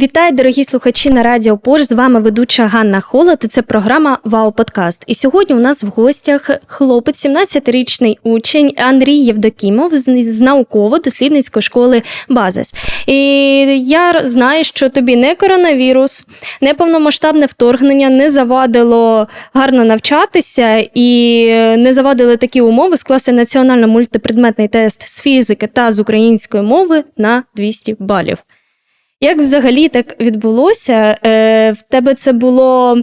Вітаю, дорогі слухачі на Радіо Пор. З вами ведуча Ганна Холод. і Це програма Вау Подкаст. І сьогодні у нас в гостях хлопець, 17-річний учень Андрій Євдокімов з, науково-дослідницької школи Базис. І я знаю, що тобі не коронавірус, не повномасштабне вторгнення не завадило гарно навчатися і не завадили такі умови скласти національно-мультипредметний тест з фізики та з української мови на 200 балів. Як взагалі так відбулося? Е, В тебе це було.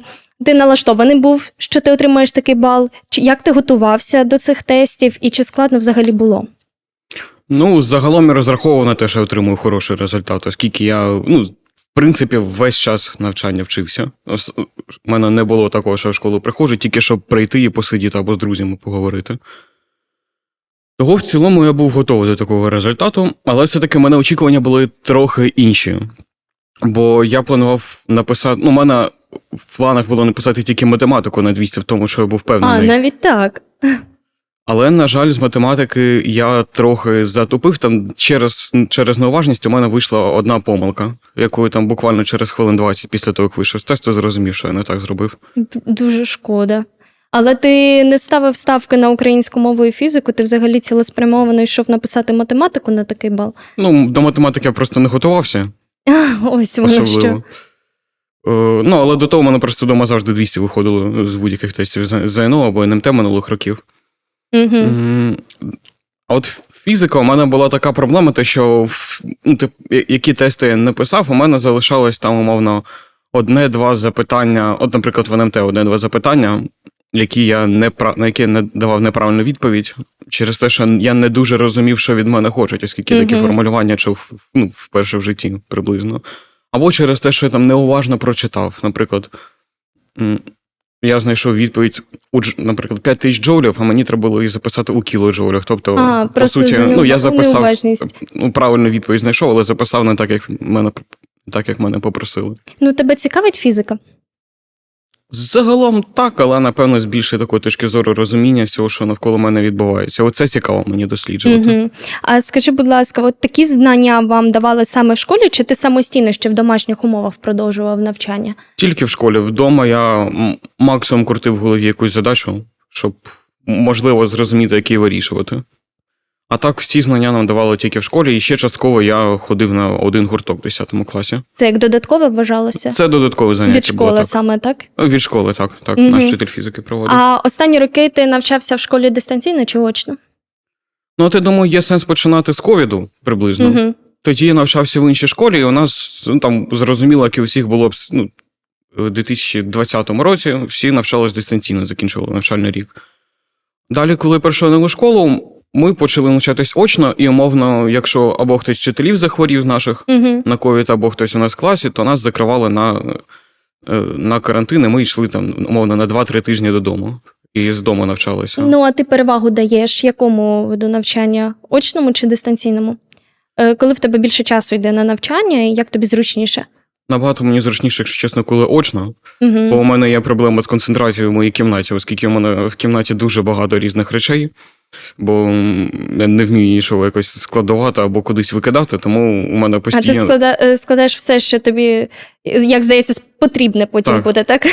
Ти налаштований був, що ти отримаєш такий бал? Чи як ти готувався до цих тестів, і чи складно взагалі було? Ну, загалом я розраховував на те, що я отримую хороший результат, оскільки я, ну, в принципі, весь час навчання вчився. У мене не було такого, що в школу приходжу, тільки щоб прийти і посидіти або з друзями поговорити. Того в цілому я був готовий до такого результату, але все-таки в мене очікування були трохи інші. Бо я планував написати. Ну, у мене в планах було написати тільки математику на 200, в тому, що я був А, навіть так. Але, на жаль, з математики я трохи затупив. Там через, через неуважність у мене вийшла одна помилка, яку я там буквально через хвилин 20 після того, як вийшов з тесту, зрозумів, що я не так зробив. Дуже шкода. Але ти не ставив ставки на українську мову і фізику, ти взагалі цілеспрямовано йшов написати математику на такий бал. Ну, до математики я просто не готувався, Ось воно особливо. що. Е, ну, але до того в мене просто вдома завжди 200 виходило з будь-яких тестів ЗНО або НМТ минулих років. Угу. М, А от фізика у мене була така проблема, те, що в- ну, тип, я- які тести я не писав, у мене залишалось там, умовно, одне-два запитання. От, наприклад, в НМТ одне-два запитання, які я не пра- на які я не давав неправильну відповідь, через те, що я не дуже розумів, що від мене хочуть, оскільки такі Мгм. формулювання чув ну, вперше в житті приблизно. Або через те, що я там неуважно прочитав. Наприклад, я знайшов відповідь у наприклад, 5 тисяч джоулів, а мені треба було її записати у кілоджоулях. Тобто, А, по просто суті, ну, я записав ну, правильну відповідь знайшов, але записав не так, як мене так, як мене попросили. Ну, тебе цікавить фізика? Загалом так, але напевно з більшої такої точки зору розуміння всього, що навколо мене відбувається. Оце цікаво мені досліджувати. Угу. А скажи, будь ласка, от такі знання вам давали саме в школі, чи ти самостійно ще в домашніх умовах продовжував навчання? Тільки в школі вдома я максимум крутив в голові якусь задачу, щоб можливо зрозуміти, як її вирішувати. А так всі знання нам давали тільки в школі, і ще частково я ходив на один гурток в 10 класі. Це як додаткове вважалося? Це додаткове заняття. Від школи було, так. саме, так? Від школи, так. так. Мгм. Наш вчитель фізики проводив. А останні роки ти навчався в школі дистанційно чи очно? Ну, от я думаю, є сенс починати з ковіду приблизно. Угу. Тоді я навчався в іншій школі, і у нас ну, там зрозуміло, як і у всіх було б ну, у 2020 році, всі навчались дистанційно, закінчували навчальний рік. Далі, коли перейшов на нову школу, ми почали навчатись очно, і умовно, якщо або хтось з вчителів захворів наших Угу. на ковід, або хтось у нас в класі, то нас закривали на, е, на карантин, і ми йшли там, умовно, на 2-3 тижні додому. І з дому навчалися. Ну, а ти перевагу даєш якому виду навчання? Очному чи дистанційному? Е, Коли в тебе більше часу йде на навчання, і як тобі зручніше? Набагато мені зручніше, якщо чесно, коли очно. Бо Угу. у мене є проблема з концентрацією в моїй кімнаті, оскільки у мене в кімнаті дуже багато різних речей, бо я не вмію нічого якось складувати або кудись викидати, тому у мене постійно. А ти склада... е, складаєш все, що тобі, як здається, потрібне потім Так. буде, так?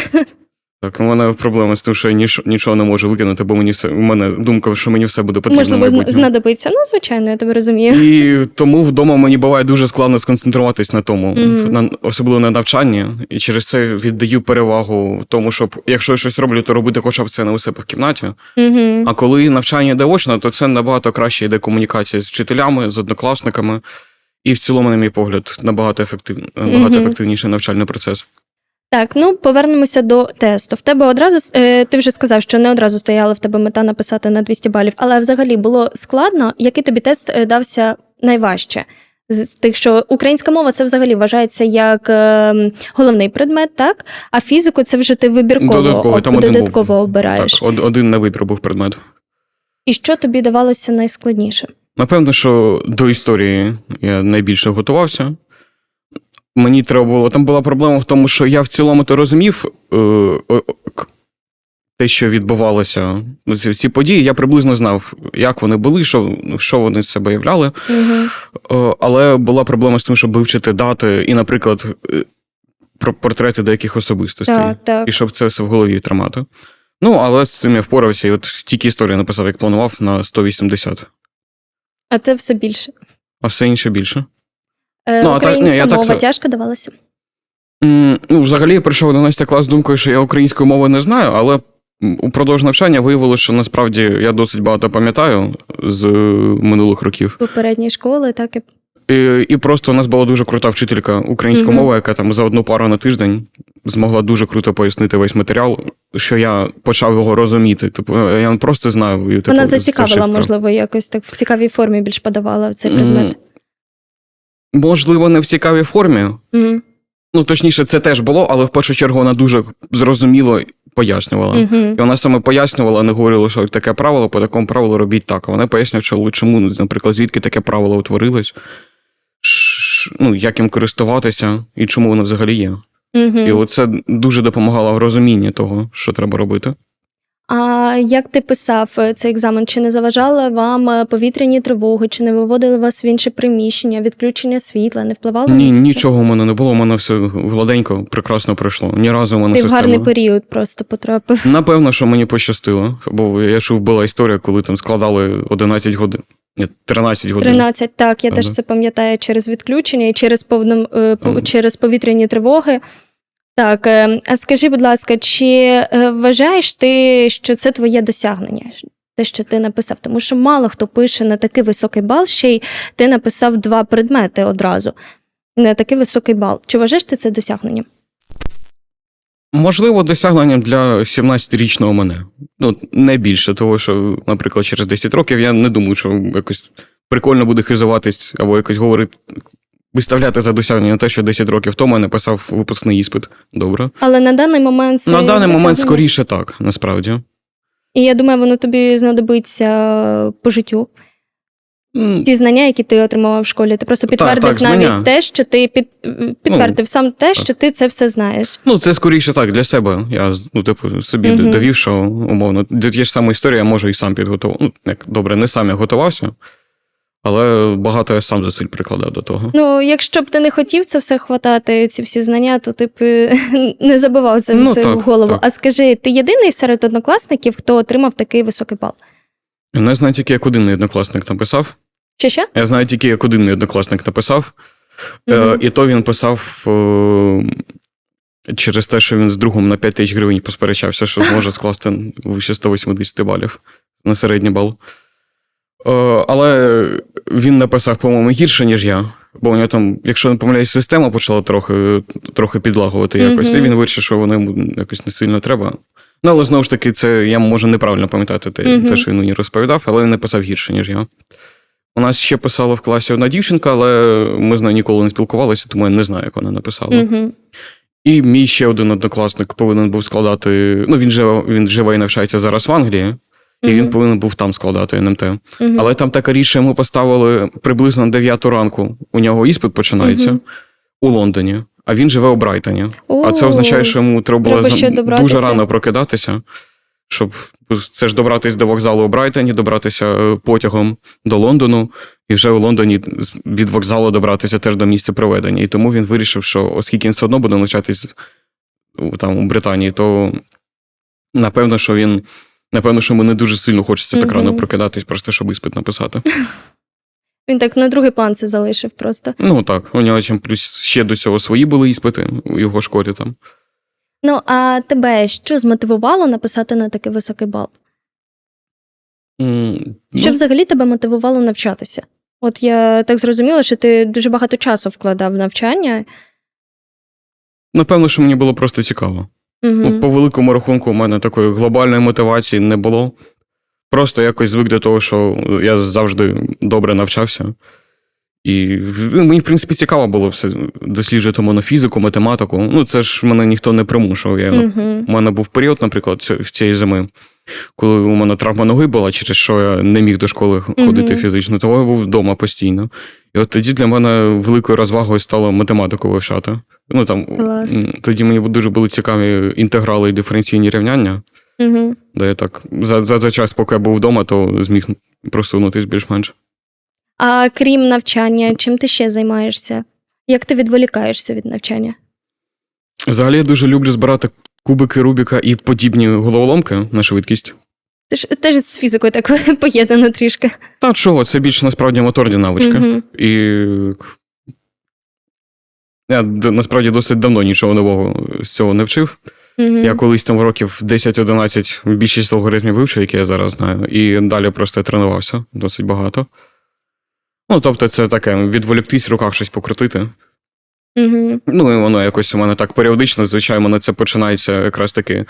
Так, у мене проблема з тим, що я ніч... нічого не можу викинути, бо мені все. У мене думка, що мені все буде потрібно. Можливо, зна- майбутньому. знадобиться. Ну, звичайно, я тебе розумію. І тому вдома мені буває дуже складно сконцентруватись на тому, Мгм. на, особливо на навчанні. І через це віддаю перевагу тому, щоб якщо я щось роблю, то робити хоча б це не у себе в кімнаті. Угу. А коли навчання йде очно, то це набагато краще йде комунікація з вчителями, з однокласниками. І в цілому, на мій погляд, набагато, ефектив... набагато Мгм. ефективніший навчальний процес. Так, ну повернемося до тесту. В тебе одразу е, ти вже сказав, що не одразу стояла в тебе мета написати на 200 балів, але взагалі було складно. Який тобі тест е, дався найважче? З тих, що українська мова це взагалі вважається як е, головний предмет, так? А фізику це вже ти вибірково, Додатково, об- там один був. обираєш. Так, од- один на вибір був предмет. І що тобі давалося найскладніше? Напевно, що до історії я найбільше готувався. Мені треба було. Там була проблема в тому, що я в цілому то розумів е, те, що відбувалося, ну, ці, події, я приблизно знав, як вони були, що, що вони з себе являли. Угу. Е, Але була проблема з тим, щоб вивчити дати і, наприклад, е, про портрети деяких особистостей. Так, так. І щоб це все в голові тримати. Ну, але з цим я впорався, і от тільки історію написав, як планував, на 180, А те все більше. а все інше більше. Е, Ну, а так- ні, Українська я так мова це- тяжко давалася. Ну, взагалі, я прийшов в 11 клас з думкою, що я української мови не знаю, але упродовж навчання виявилося, що насправді я досить багато пам'ятаю з е, минулих років. Попередні школи, так і І, і просто у нас була дуже крута вчителька української Мгм. мови, яка там за одну пару на тиждень змогла дуже круто пояснити весь матеріал, що я почав його розуміти. Типу, я просто знаю. Типу, вона зацікавила, можливо, якось так в цікавій формі більш подавала цей предмет. Можливо, не в цікавій формі. Угу. Ну, точніше, це теж було, але в першу чергу вона дуже зрозуміло пояснювала. Угу. І вона саме пояснювала, не говорила, що таке правило, по такому правилу робіть так. А вона пояснювала, чому, наприклад, звідки таке правило утворилось, ну, як їм користуватися і чому воно взагалі є. І Угу. оце дуже допомагало в розумінні того, що треба робити. А як ти писав е, цей екзамен? Чи не заважали вам е, повітряні тривоги, чи не виводили вас в інше приміщення, відключення світла, не впливало Ні, на це нічого в мене не було, у мене все гладенько, прекрасно пройшло. Ні разу в мене Ти в гарний період просто потрапив. Напевно, що мені пощастило, бо я чув, була історія, коли там складали 11 годин. Ні, 13 годин. 13, так, я теж це пам'ятаю через відключення і через повном, е, по- Ага. через повітряні тривоги. Так, е, а скажи, будь ласка, чи е, вважаєш ти, що це твоє досягнення? Те, що ти написав, тому що мало хто пише на такий високий бал, ще й ти написав два предмети одразу. На такий високий бал. Чи вважаєш ти це досягненням? Можливо, досягненням для 17-річного мене. Ну, не більше, того, що, наприклад, через 10 років я не думаю, що якось прикольно буде хизуватись або якось говорити, виставляти за досягнення те, що 10 років тому я написав випускний іспит. Добре. Але на даний момент це На даний момент скоріше так, насправді. І я думаю, воно тобі знадобиться по життю. Ті знання, які ти отримував в школі. Ти просто підтвердив так, знання. навіть те, що ти під, підтвердив сам те, так. що ти це все знаєш. Ну, це скоріше так, для себе. Я ну, типу, собі Мгм. довів, що умовно, є ж сама історія, я можу і сам підготував. Ну, як добре, не сам я готувався, але багато я сам зусиль прикладав до того. Ну, якщо б ти не хотів це все хватати, ці всі знання, то ти б е, не забивав це Ну, все так, в голову. так. А скажи, ти єдиний серед однокласників, хто отримав такий високий бал? Ну, я знаю тільки, як один мій однокласник написав. Чи ще? Я знаю тільки, як один мій однокласник написав. Е, і то він писав е, через те, що він з другом на 5 тисяч гривень посперечався, що зможе скласти вище 180 балів на середній бал. Е, але він написав, по-моєму, гірше, ніж я. Бо у нього там, якщо не помиляюсь, система почала трохи, трохи підлагувати якось, Мгм. і він вирішив, що воно йому якось не сильно треба. Ну, але знову ж таки, це я можу неправильно пам'ятати те, Мгм. те, що він мені розповідав, але він написав гірше, ніж я. У нас ще писала в класі одна дівчинка, але ми з нею ніколи не спілкувалися, тому я не знаю, як вона написала. Угу. І мій ще один однокласник повинен був складати. Ну, він живе, він живе і навчається зараз в Англії, і він повинен був там складати НМТ. Але там така що йому поставили приблизно на 9 ранку. У нього іспит починається у Лондоні, а він живе у Брайтоні. А це означає, що йому треба було Треба дуже рано прокидатися, щоб це ж добратися до вокзалу у Брайтоні, добратися е, потягом до Лондону, і вже у Лондоні від вокзалу добратися теж до місця проведення. І тому він вирішив, що оскільки він все одно буде навчатись там у Британії, то напевно, що він. Напевно, що не дуже сильно хочеться так рано прокидатись, просто щоб іспит написати. Він так на другий план це залишив просто. Ну так, у нього там плюс ще до цього свої були іспити у його школі там. Ну, а тебе що змотивувало написати на такий високий бал? Що ну, взагалі тебе мотивувало навчатися? От я так зрозуміла, що ти дуже багато часу вкладав в навчання. Напевно, що мені було просто цікаво. Угу. Ну, по великому рахунку, у мене такої глобальної мотивації не було. Просто якось звик до того, що я завжди добре навчався. І мені, в принципі, цікаво було все досліджувати монофізику, математику. Ну, це ж мене ніхто не примушував. Я, Угу. У мене був період, наприклад, в цієї зими, коли у мене травма ноги була, через що я не міг до школи ходити Мгм. фізично, тому я був вдома постійно. І от тоді для мене великою розвагою стало математику вивчати. Ну там Клас. тоді мені дуже були цікаві інтеграли і диференційні рівняння. Угу. Де я так за, за той час, поки я був вдома, то зміг просунутись більш-менш. А крім навчання, чим ти ще займаєшся? Як ти відволікаєшся від навчання? Взагалі я дуже люблю збирати кубики Рубіка і подібні головоломки на швидкість. Ж теж з фізикою так поєднано трішки. Та чого, це більше насправді моторні навички. Угу. І я насправді досить давно нічого нового з цього не вчив. Угу. Я колись там років 10-11 більшість алгоритмів вивчив, які я зараз знаю, і далі просто тренувався досить багато. Ну, тобто, це таке відволіктись, в руках щось покрутити. Угу. Ну, і воно якось у мене так періодично. Звичайно, мене це починається якраз таки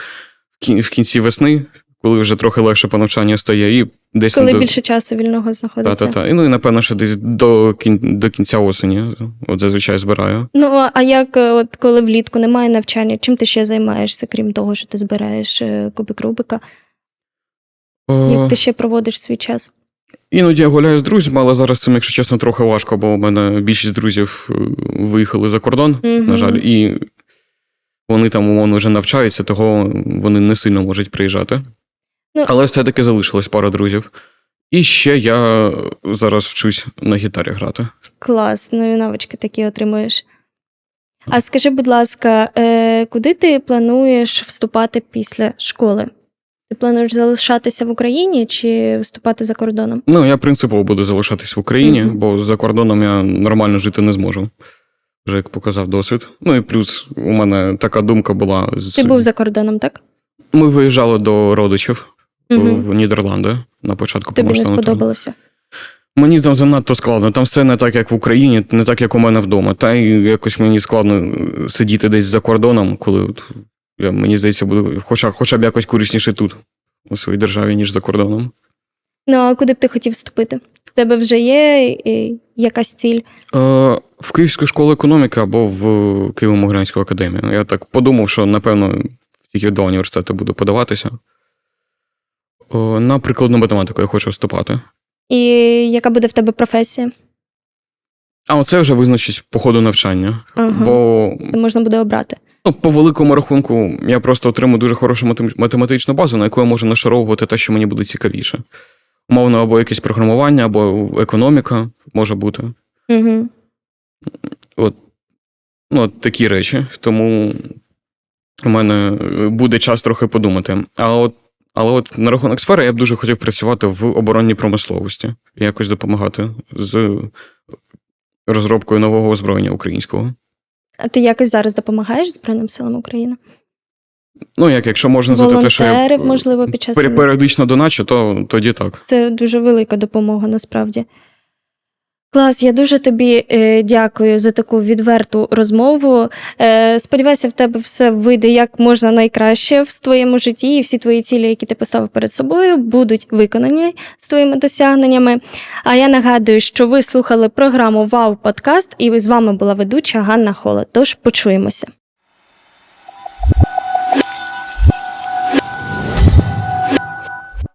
в кінці весни, коли вже трохи легше по навчанню стає, і десь Коли до... більше часу вільного знаходиться. Та-та-та. І, ну і напевно, що десь до, кін... до кінця осені, от зазвичай збираю. Ну, а- а як е, от коли влітку немає навчання, чим ти ще займаєшся, крім того, що ти збираєш е, кубик Рубика? О, Як ти ще проводиш свій час? Іноді я гуляю з друзями, але зараз цим, якщо чесно, трохи важко, бо у мене більшість друзів е, виїхали за кордон, Мгм. на жаль, і вони там умовно вже навчаються, того вони не сильно можуть приїжджати. Ну- Але все-таки залишилось пара друзів. І ще я зараз вчусь на гітарі грати. Клас, нові навички такі отримуєш. А скажи, будь ласка, е, куди ти плануєш вступати після школи? Ти плануєш залишатися в Україні чи вступати за кордоном? Ну, я принципово буду залишатись в Україні, Мгм. бо за кордоном я нормально жити не зможу. Вже як показав досвід. Ну і плюс у мене така думка була з Ти був за кордоном, так? ми виїжджали до родичів Угу. в Нідерланди на початку Тобі не сподобалося. Мені там занадто складно. Там все не так, як в Україні, не так, як у мене вдома. Та й якось мені складно е, сидіти десь за кордоном, коли от, я, мені здається, буде хоча, хоча б якось корисніше тут, у своїй державі, ніж за кордоном. Ну, а куди б ти хотів вступити? В тебе вже є е, якась ціль? Е, в Київську школу економіки або в Києво-Могилянську академію. Я так подумав, що, напевно, тільки два університети буду подаватися. Е, на прикладну математику я хочу вступати. І яка буде в тебе професія? А оце вже визначить по ходу навчання. Ага. Бо Це можна буде обрати. Ну, по великому рахунку, я просто отримую дуже хорошу математичну базу, на яку я можу нашаровувати те, що мені буде цікавіше. Умовно, або якесь програмування, або економіка може бути. Угу. От, ну, от такі речі. Тому у мене е, буде час трохи подумати. А от, але от на рахунок сфери я б дуже хотів працювати в оборонній промисловості якось допомагати з розробкою нового озброєння українського. А ти якось зараз допомагаєш Збройним силам України? Ну, як якщо можна за те, що я Волонтерів, можливо, під час періодично доначу, то тоді так. Це дуже велика допомога насправді. Клас, я дуже тобі е, дякую за таку відверту розмову. Е, сподіваюся, в тебе все вийде як можна найкраще в твоєму житті, і всі твої цілі, які ти поставив перед собою, будуть виконані з твоїми досягненнями. А я нагадую, що ви слухали програму Вау Подкаст, і з вами була ведуча Ганна Холод. Тож почуємося.